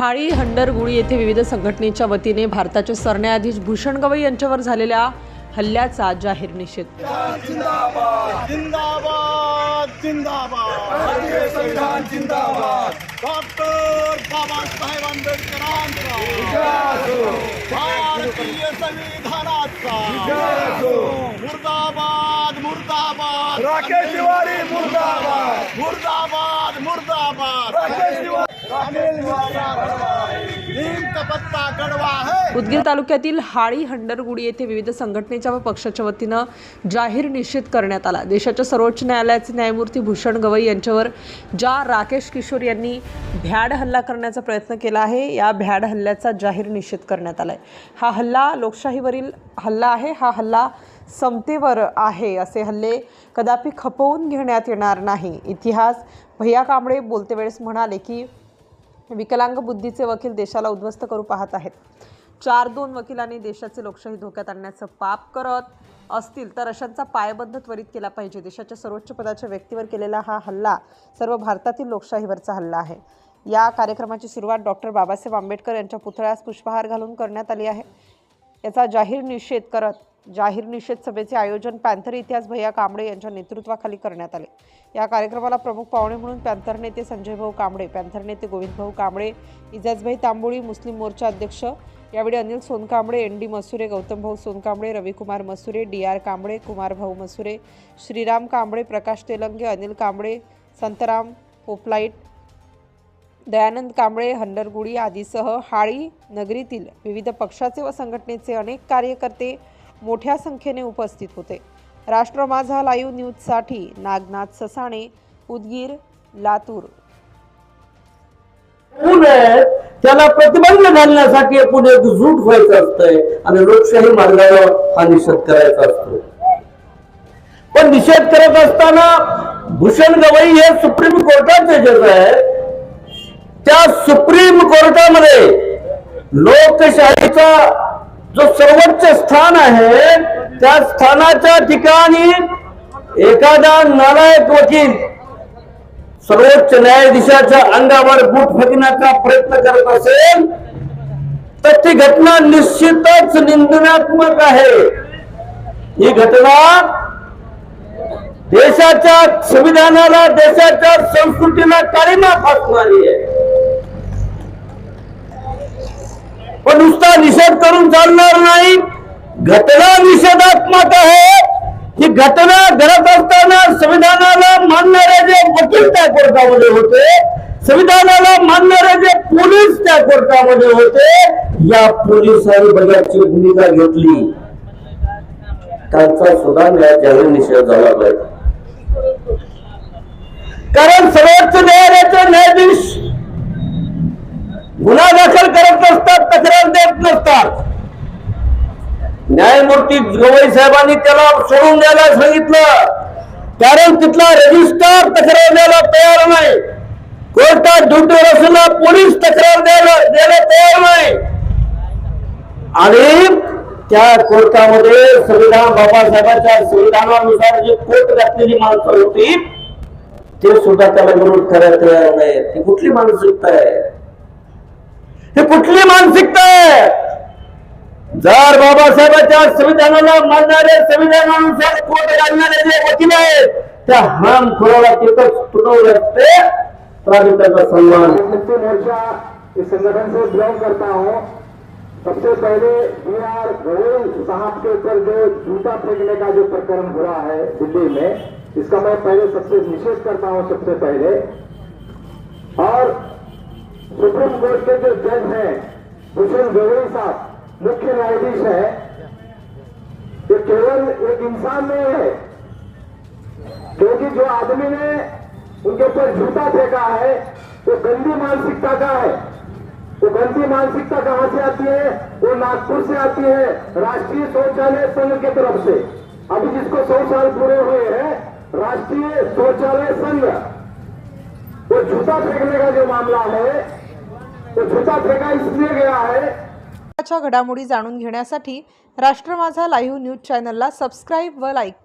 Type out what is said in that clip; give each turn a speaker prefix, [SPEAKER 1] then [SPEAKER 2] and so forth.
[SPEAKER 1] हाळी हंडरगुळी येथे विविध संघटनेच्या वतीने भारताचे सरन्यायाधीश भूषण गवई यांच्यावर झालेल्या हल्ल्याचा जाहीर निषेध.
[SPEAKER 2] जिंदाबाद जिंदाबाद.
[SPEAKER 3] भारतीय संविधान जिंदाबाद
[SPEAKER 2] डॉक्टर बाबासाहेब आंबेडकरांचा भारतीय संविधानाचा मुर्दाबाद मुर्दाबाद
[SPEAKER 3] राकेश तिवारी मुर्दाबाद.
[SPEAKER 2] मुर्दाबाद मुर्दाबाद.
[SPEAKER 3] राकेश तिवारी
[SPEAKER 1] उदगीर तालुक्यातील हाळी हंडरगुडी येथे विविध संघटनेच्या व पक्षाच्या वतीनं जाहीर निषेध करण्यात आला. देशाच्या सर्वोच्च न्यायालयाचे न्यायमूर्ती भूषण गवई यांच्यावर ज्या राकेश किशोर यांनी भ्याड हल्ला करण्याचा प्रयत्न केला आहे. या भ्याड हल्ल्याचा जाहीर निषेध करण्यात आला आहे हा हल्ला लोकशाहीवरील हल्ला आहे. हा हल्ला समतेवर आहे असे हल्ले कदापि खपवून घेण्यात येणार नाही. इतिहास भैया कांबळे बोलते वेळेस म्हणाले की विकलांग बुद्धीचे वकील देशाला उद्ध्वस्त करू पाहत आहेत. चार दोन वकिलांनी देशाचे लोकशाही धोक्यात आणण्याचं पाप करत असतील तर अशांचा पायबंद त्वरित केला पाहिजे. देशाच्या सर्वोच्च पदाच्या व्यक्तीवर केलेला हा हल्ला सर्व भारतातील लोकशाहीवरचा हल्ला आहे. या कार्यक्रमाची सुरुवात डॉक्टर बाबासाहेब आंबेडकर यांच्या पुतळ्यास पुष्पहार घालून करण्यात आली आहे. याचा जाहीर निषेध करत जाहीर निषेध सभेचे आयोजन पॅन्थर इतिहास भैया कांबळे यांच्या नेतृत्वाखाली करण्यात आले. या कार्यक्रमाला प्रमुख पाहुणे म्हणून पॅन्थर नेते संजय भाऊ कांबळे पॅन्थर नेते गोविंद भाऊ कांबळे इजाजभाई तांबोळी मुस्लिम मोर्चा अध्यक्ष यावेळी अनिल सोनकांबळे एन डी मसुरे गौतम भाऊ सोनकांबळे रविकुमार मसुरे डी आर कांबळे कुमार भाऊ मसुरे श्रीराम कांबळे प्रकाश तेलंगे अनिल कांबळे संतराम पोपलाईट दयानंद कांबळे हंडरगुडी आदीसह हाळी नगरीतील विविध पक्षाचे व संघटनेचे अनेक कार्यकर्ते मोठ्या संख्येने उपस्थित होते. राष्ट्र माझा लाईव्ह न्यूजसाठी नागनाथ ससाणे उदगीर लातूर.
[SPEAKER 4] त्याला प्रतिबंध घालण्यासाठी आपण एकजूट व्हायचं असतंय आणि लोकशाही मार्गावर हा निषेध करायचा असतो पण निषेध करत असताना भूषण गवई हे सुप्रीम कोर्टाचे जज आहे त्या सुप्रीम कोर्टामध्ये लोकशाहीचा जो सर्वोच्च स्थान आहे त्या स्थानाच्या ठिकाणी एखादा नालायक वकील सर्वोच्च न्यायाधीशाच्या अंगावर बूट फेकण्याचा प्रयत्न करत असेल तर ती घटना निश्चितच निंदनात्मक आहे. ही घटना देशाच्या संविधानाला देशाच्या संस्कृतीला काळीमा फासणारी आहे. पण नुसता निषेध करून चालणार नाही. घटना निषेधात्मक आहे. ही घटना घडत असताना संविधानाला मानणारे जे वकील त्या कोर्टामध्ये होते संविधानाला मानणारे जे पोलीस त्या कोर्टामध्ये होते या पोलिसांनी बघायची भूमिका घेतली. त्यांचा सुद्धा न्याय जाहीर निषेध झाला पाहिजे कारण सर्वोच्च न्यायालयाचे न्यायाधीश गुन्हा दाखल करत नसतात तक्रार देत नसतात. न्यायमूर्ती गवई साहेबांनी त्याला सोडून द्यायला सांगितलं. कारण तिथला रजिस्टर तक्रार द्यायला तयार नाही. कोर्टात ड्युटीवर असलेला पोलीस तक्रार द्यायला द्यायला तयार नाही. आणि त्या कोर्टामध्ये संविधान बाबासाहेबांच्या संविधानानुसार जे कोर्ट घातलेली माणसं होती ते सुद्धा त्याला विरोध करायला तयार नाही ती कुठली मानसिकता आहे ही कुठली मानसिकता आहे जर बाबासाहेबांच्या संविधानाला मानणारे संविधानानुसार कोर्ट घालणारे जे वकील आहेत त्या हाम खोराला तिथंच सन्मान
[SPEAKER 5] इस संगठन से करता हूँ? सबसे पहले बी आर गोयल साहब के ऊपर जो जूता फेंकने का जो प्रकरण हुआ है दिल्ली में, इसका मैं पहले सबसे निषेध करता हूँ सबसे पहले। और सुप्रीम कोर्ट के जो जज हैं भूषण गोगोई साहब मुख्य न्यायाधीश है ये केवल एक इंसान नहीं है क्योंकि जो आदमी ने उनके ऊपर जूता फेंका है वो गंदी मानसिकता का है। वो गंदी मानसिकता कहां से आती है? वो नागपुर से आती है राष्ट्रीय शौचालय संघ की तरफ से। अभी जिसको सौ साल पूरे हुए हैं राष्ट्रीय शौचालय संघ। वो जूता फेंकने का जो मामला है? तो जूता फेंका इसलिए गया है।
[SPEAKER 1] घडामोडी जाणून घेण्यासाठी राष्ट्र माझा लाईव्ह न्यूज चॅनलला सबस्क्राईब व लाईक